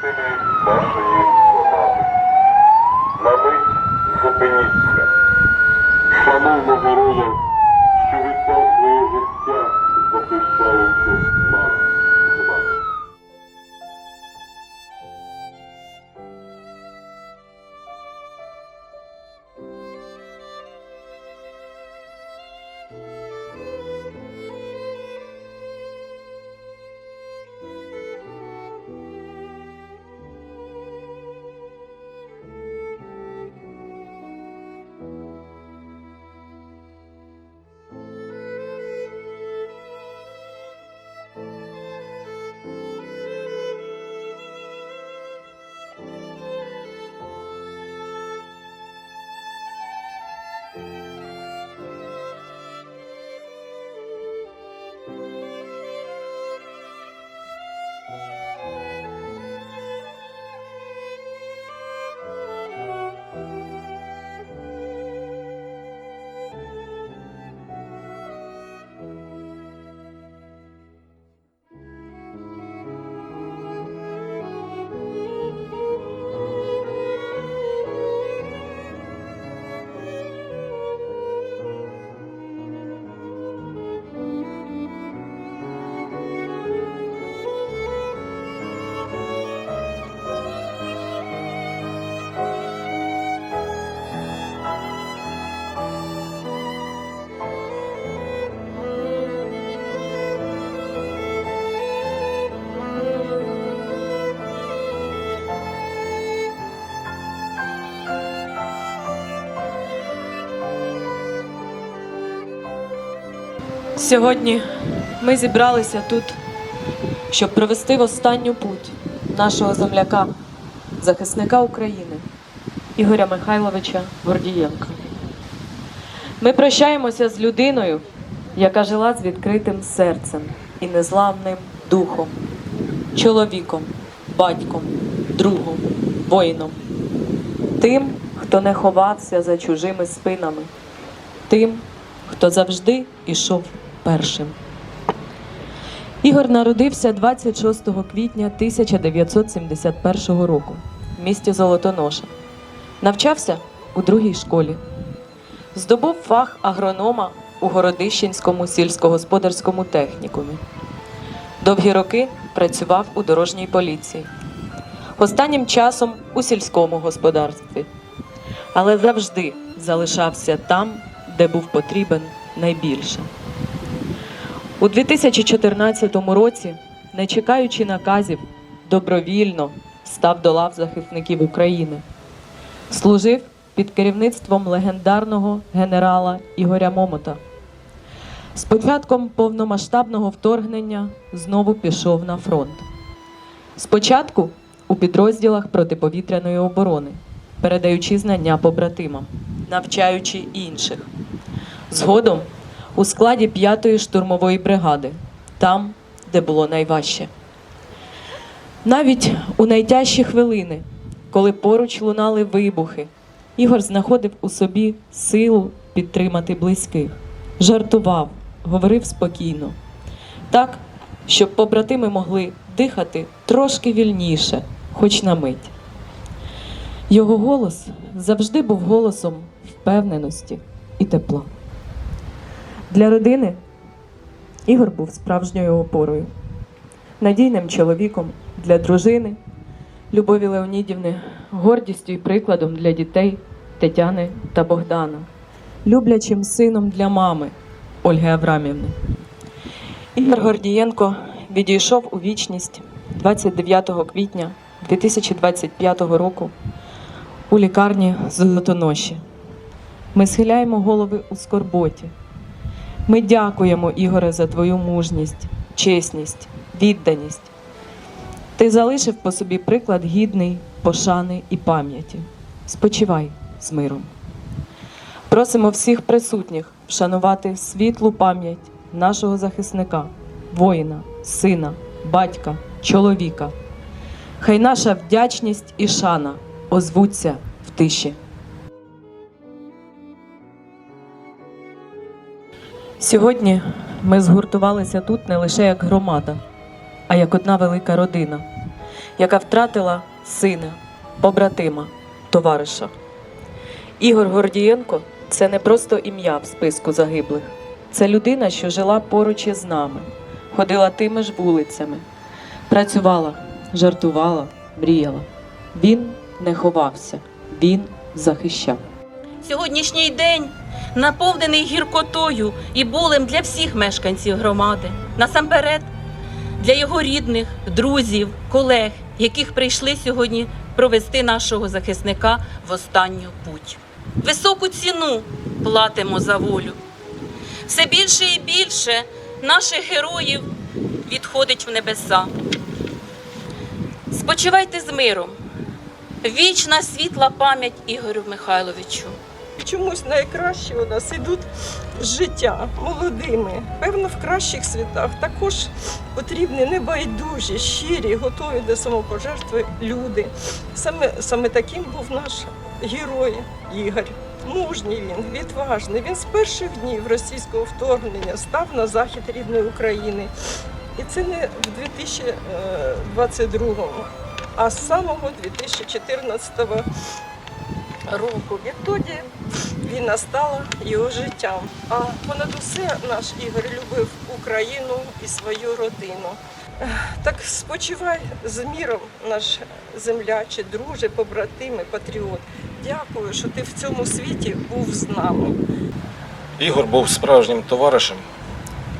сини нашої громади. На мить зупиніться. Шановного героя, що віддав своє життя, захищаючи нас з вами. Сьогодні ми зібралися тут, щоб провести в останню путь нашого земляка, захисника України Ігоря Михайловича Гордієнка. Ми прощаємося з людиною, яка жила з відкритим серцем і незламним духом, чоловіком, батьком, другом, воїном, тим, хто не ховався за чужими спинами, тим, хто завжди ішов. Ігор народився 26 квітня 1971 року в місті Золотоноша. Навчався у другій школі. Здобув фах агронома у Городищенському сільськогосподарському технікумі. Довгі роки працював у дорожній поліції. Останнім часом у сільському господарстві. Але завжди залишався там, де був потрібен найбільше. У 2014 році, не чекаючи наказів, добровільно став до лав захисників України. Служив під керівництвом легендарного генерала Ігоря Момота. З початком повномасштабного вторгнення знову пішов на фронт. Спочатку у підрозділах протиповітряної оборони, передаючи знання побратимам, навчаючи інших. Згодом у складі 5-ї штурмової бригади, там, де було найважче. Навіть у найтяжчі хвилини, коли поруч лунали вибухи, Ігор знаходив у собі силу підтримати близьких, жартував, говорив спокійно, так, щоб побратими могли дихати трошки вільніше, хоч на мить. Його голос завжди був голосом впевненості і тепла. Для родини Ігор був справжньою опорою, надійним чоловіком для дружини Любові Леонідівни, гордістю і прикладом для дітей Тетяни та Богдана, люблячим сином для мами Ольги Аврамівни. Ігор Гордієнко відійшов у вічність 29 квітня 2025 року у лікарні Золотоноші. Ми схиляємо голови у скорботі. Ми дякуємо, Ігоре, за твою мужність, чесність, відданість. Ти залишив по собі приклад гідний пошани і пам'яті. Спочивай з миром. Просимо всіх присутніх вшанувати світлу пам'ять нашого захисника, воїна, сина, батька, чоловіка. Хай наша вдячність і шана озвуться в тиші. Сьогодні ми згуртувалися тут не лише як громада, а як одна велика родина. яка втратила сина, побратима, товариша. Ігор Гордієнко це не просто ім'я в списку загиблих. Це людина, що жила поруч із нами, ходила тими ж вулицями, працювала, жартувала, мріяла. Він не ховався, він захищав. Сьогоднішній день наповнений гіркотою і болем для всіх мешканців громади. Насамперед, для його рідних, друзів, колег, яких прийшли сьогодні провести нашого захисника в останню путь. Високу ціну платимо за волю. Все більше і більше наших героїв відходить в небеса. Спочивайте з миром. Вічна світла пам'ять Ігорю Михайловичу. Чомусь найкраще у нас ідуть з життя молодими. Певно, в кращих світах також потрібні небайдужі, щирі, готові до самопожертви люди. Саме, саме таким був наш герой Ігор. Мужній він, відважний. Він з перших днів російського вторгнення став на захід рідної України. І це не в 2022-му, а з самого 2014 року. Відтоді війна стала його життям. А понад усе наш Ігор любив Україну і свою родину. Так спочивай з міром, наш земляче, друже, побратиме, патріот. Дякую, що ти в цьому світі був з нами. Ігор був справжнім товаришем,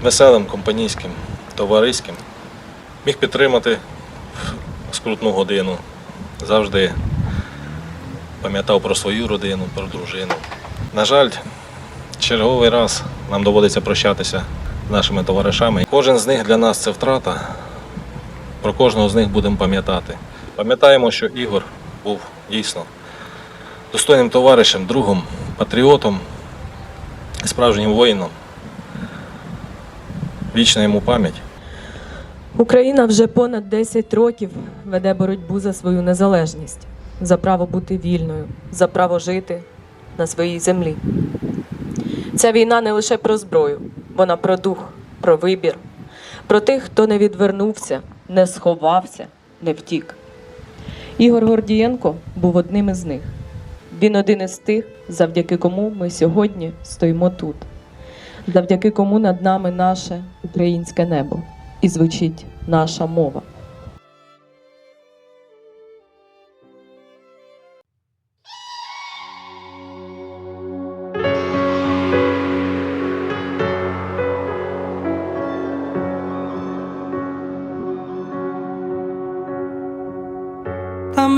веселим, компанійським, товариським. Міг підтримати в скрутну годину. Завжди пам'ятав про свою родину, про дружину. На жаль, черговий раз нам доводиться прощатися з нашими товаришами. Кожен з них для нас це втрата. Про кожного з них будемо пам'ятати. Пам'ятаємо, що Ігор був дійсно достойним товаришем, другом, патріотом, справжнім воїном. Вічна йому пам'ять. Україна вже понад 10 років веде боротьбу за свою незалежність, за право бути вільною, за право жити на своїй землі. Ця війна не лише про зброю, вона про дух, про вибір, про тих, хто не відвернувся, не сховався, не втік. Ігор Гордієнко був одним із них. Він один із тих, завдяки кому ми сьогодні стоїмо тут, завдяки кому над нами наше українське небо і звучить наша мова.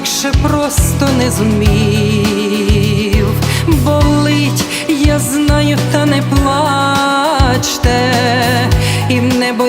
Інакше просто не зумів. Болить, я знаю, та не плачте, і в небо